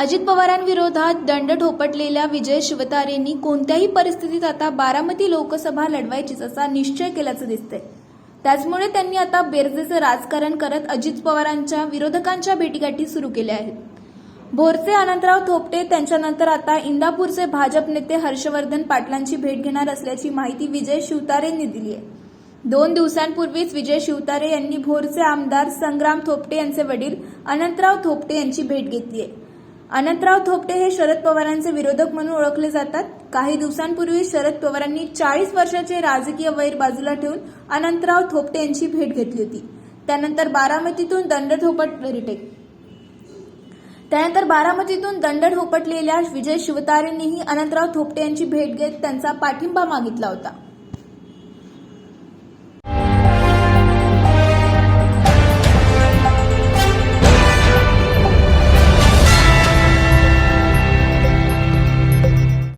अजित पवारांविरोधात दंड ठोपटलेल्या विजय शिवतारेंनी कोणत्याही परिस्थितीत आता बारामती लोकसभा लढवायचीच असा निश्चय केल्याचं दिसतंय. त्याचमुळे त्यांनी आता बेरजेचं राजकारण करत अजित पवारांच्या विरोधकांच्या भेटीगाठी सुरू केल्या आहेत. भोरचे अनंतराव थोपटे त्यांच्यानंतर आता इंदापूरचे भाजप नेते हर्षवर्धन पाटलांची भेट घेणार असल्याची माहिती विजय शिवतारेंनी दिली आहे दोन दिवसांपूर्वीच विजय शिवतारे यांनी भोरचे आमदार संग्राम थोपटे यांचे वडील अनंतराव थोपटे यांची भेट घेतली आहे अनंतराव थोपटे हे शरद पवारांचे विरोधक म्हणून ओळखले जातात. काही दिवसांपूर्वी शरद पवारांनी चाळीस वर्षाचे राजकीय वैर बाजूला ठेवून अनंतराव थोपटे यांची भेट घेतली होती. त्यानंतर बारामतीतून दंड थोपट रिटेक. त्यानंतर बारामतीतून दंड ठोपटलेल्या विजय शिवतारेंनीही अनंतराव थोपटे यांची भेट घेत त्यांचा पाठिंबा मागितला होता.